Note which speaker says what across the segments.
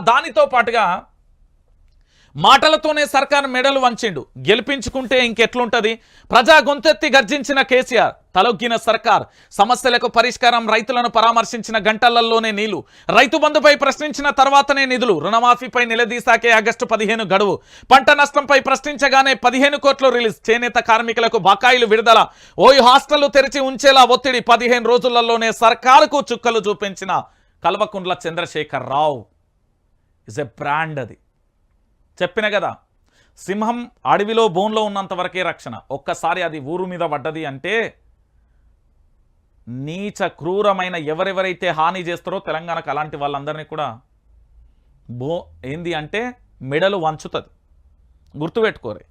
Speaker 1: దానితో పాటుగా మాటలతోనే సర్కార్ మెడలు వంచిండు. గెలిపించుకుంటే ఇంకెట్లుంటది? ప్రజా గొంతెత్తి గర్జించిన కేసీఆర్ తలొగ్గిన సర్కార్ సమస్యలకు పరిష్కారం రైతులను పరామర్శించిన గంటలలోనే నీళ్ళు. రైతు బంధుపై ప్రశ్నించిన తర్వాతనే నిధులు. రుణమాఫీపై నిలదీశాకే ఆగస్టు పదిహేను గడువు. పంట నష్టంపై ప్రశ్నించగానే పదిహేను కోట్లు రిలీజ్. చేనేత కార్మికులకు బకాయిలు విడుదల. ఓయ్ హాస్టళ్ళు తెరిచి ఉంచేలా ఒత్తిడి. పదిహేను రోజులలోనే సర్కారుకు చుక్కలు చూపించిన Kalvakuntla Chandrashekar Rao. Is a brand అది. చెప్పిన కదా సింహం అడవిలో బోన్లో ఉన్నంత వరకే రక్షణ. ఒక్కసారి అది ఊరు మీద పడ్డది అంటే నీచ క్రూరమైన ఎవరెవరైతే హాని చేస్తారో తెలంగాణకు అలాంటి వాళ్ళందరినీ కూడా బో ఏంది అంటే మెడలు వంచుతుంది. గుర్తుపెట్టుకోరే.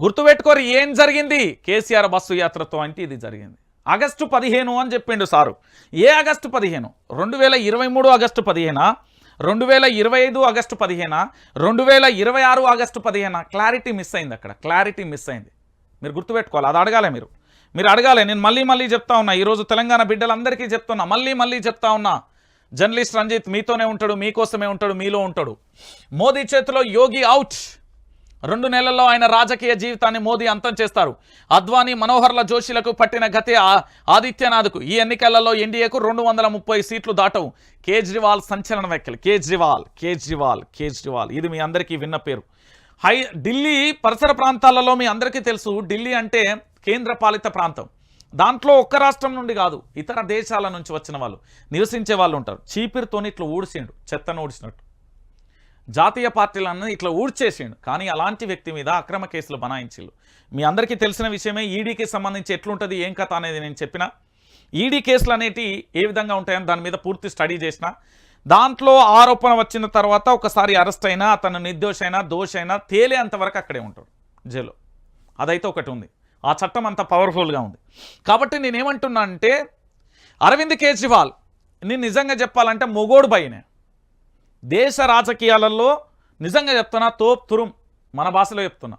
Speaker 1: గుర్తుపెట్టుకోరు ఏం జరిగింది? కేసీఆర్ బస్సు యాత్రతో అంటే ఇది జరిగింది. ఆగస్టు పదిహేను అని చెప్పిండు సారు. ఏ ఆగస్టు పదిహేను? రెండు వేల ఇరవై మూడు ఆగస్టు పదిహేనా? రెండు వేల ఇరవై ఐదు ఆగస్టు పదిహేనా? రెండు వేల ఇరవై ఆరు ఆగస్టు పదిహేనా? క్లారిటీ మిస్ అయింది అక్కడ. క్లారిటీ మిస్ అయింది. మీరు గుర్తుపెట్టుకోవాలి. అది అడగాలి మీరు. మీరు అడగాలి. నేను మళ్ళీ మళ్ళీ చెప్తా ఉన్నా. ఈరోజు తెలంగాణ బిడ్డలందరికీ చెప్తున్నా. మళ్ళీ మళ్ళీ చెప్తా ఉన్నా. జర్నలిస్ట్ రంజిత్ మీతోనే ఉంటాడు మీకోసమే ఉంటాడు మీలో ఉంటాడు. మోదీ చేతిలో యోగి అవుట్ రెండు నెలల్లో ఆయన రాజకీయ జీవితాన్ని మోదీ అంతం చేస్తారు. అద్వానీ మనోహర్ల జోషిలకు పట్టిన గతే ఆ- ఆదిత్యనాథ్కు. ఈ ఎన్నికలలో ఎన్డీఏకు రెండు వందల ముప్పై సీట్లు దాటవు. కేజ్రీవాల్ సంచలన వ్యాఖ్యలు. కేజ్రీవాల్ కేజ్రీవాల్ కేజ్రీవాల్. ఇది మీ అందరికీ విన్న పేరు హై ఢిల్లీ పరిసర ప్రాంతాలలో మీ అందరికీ తెలుసు ఢిల్లీ అంటే కేంద్ర పాలిత ప్రాంతం. దాంట్లో ఒక్క రాష్ట్రం నుండి కాదు ఇతర దేశాల నుంచి వచ్చిన వాళ్ళు నివసించే వాళ్ళు ఉంటారు. చీపిరితోని ఇట్లా ఊడిసిండు చెత్తను ఊడిసినట్టు. జాతీయ పార్టీలన్నీ ఇట్లా ఊడ్చేసిండు. కానీ అలాంటి వ్యక్తి మీద అక్రమ కేసులు బనాయించిండు మీ అందరికీ తెలిసిన విషయమే ఈడీకి సంబంధించి ఎట్లుంటుంది ఏం కథ అనేది నేను చెప్పిన. ఈడీ కేసులు అనేటి ఏ విధంగా ఉంటాయని దాని మీద పూర్తి స్టడీ చేసిన. దాంట్లో ఆరోపణ వచ్చిన తర్వాత ఒకసారి అరెస్ట్ అయినా అతను నిర్దోష అయినా దోష అయినా అక్కడే ఉంటాడు జైలు అదైతే ఒకటి ఉంది. ఆ చట్టం అంత పవర్ఫుల్గా ఉంది. కాబట్టి నేనేమంటున్నా అంటే అరవింద్ కేజ్రీవాల్ నేను నిజంగా చెప్పాలంటే మొగోడు బయనే దేశ రాజకీయాలలో నిజంగా చెప్తున్నా తోప్ తురుం మన భాషలో చెప్తున్నా.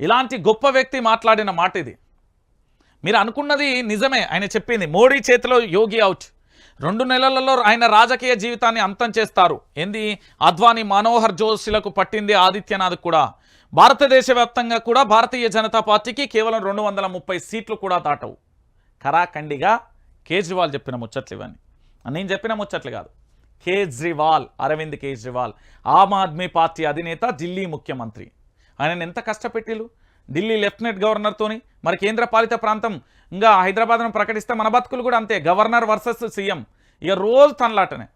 Speaker 1: ఇలాంటి గొప్ప వ్యక్తి మాట్లాడిన మాట ఇది. మీరు అనుకున్నది నిజమే ఆయన చెప్పింది. మోడీ చేతిలో యోగి అవుట్. రెండు నెలలలో ఆయన రాజకీయ జీవితాన్ని అంతం చేస్తారు. ఏంది? అద్వానీ మనోహర్ జోషిలకు పట్టింది ఆదిత్యనాథ్ కూడా. భారతదేశ వ్యాప్తంగా కూడా భారతీయ జనతా పార్టీకి కేవలం రెండు వందల ముప్పై సీట్లు కూడా దాటవు. కరాఖండిగా కేజ్రీవాల్ చెప్పిన ముచ్చట్లు ఇవన్నీ. నేను చెప్పిన ముచ్చట్లు కాదు. కేజ్రీవాల్ అరవింద్ కేజ్రీవాల్ ఆమ్ ఆద్మీ పార్టీ అధినేత ఢిల్లీ ముఖ్యమంత్రి. ఆయన ఎంత కష్టపెట్టిలు ఢిల్లీ లెఫ్టినెంట్ గవర్నర్తోని మరి కేంద్ర పాలిత ప్రాంతం ఇంకా హైదరాబాద్ను ప్రకటిస్తే మన బతుకులు కూడా అంతే గవర్నర్ వర్సెస్ సీఎం. ఇక రోజు తనలాటనే.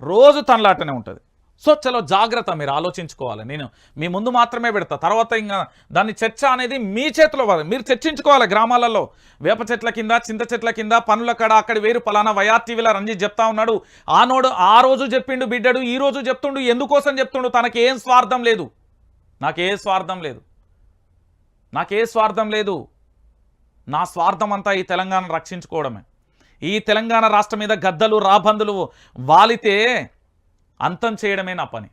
Speaker 1: రోజు తనలాటనే ఉంటుంది. సో చలో జాగ్రత్త మీరు ఆలోచించుకోవాలి. నేను మీ ముందు మాత్రమే పెడతా. తర్వాత ఇంకా దాన్ని చర్చ అనేది మీ చేతిలో మీరు చర్చించుకోవాలి గ్రామాలలో. వేప చెట్ల కింద చింత చెట్ల కింద పనుల కడ అక్కడ వేరు పలానా వైఆర్ టీవీలో రంజిత్ చెప్తా ఉన్నాడు. ఆనోడు ఆ రోజు చెప్పిండు బిడ్డడు ఈ రోజు చెప్తుండు ఎందుకోసం చెప్తుండు? తనకి ఏం స్వార్థం లేదు. నాకే స్వార్థం లేదు. నాకే స్వార్థం లేదు. నా స్వార్థం అంతా ఈ తెలంగాణ రక్షించుకోవడమే. ఈ తెలంగాణ రాష్ట్రం మీద గద్దలు రాబందులు వాలితే అంతం చేయడమే నా పని.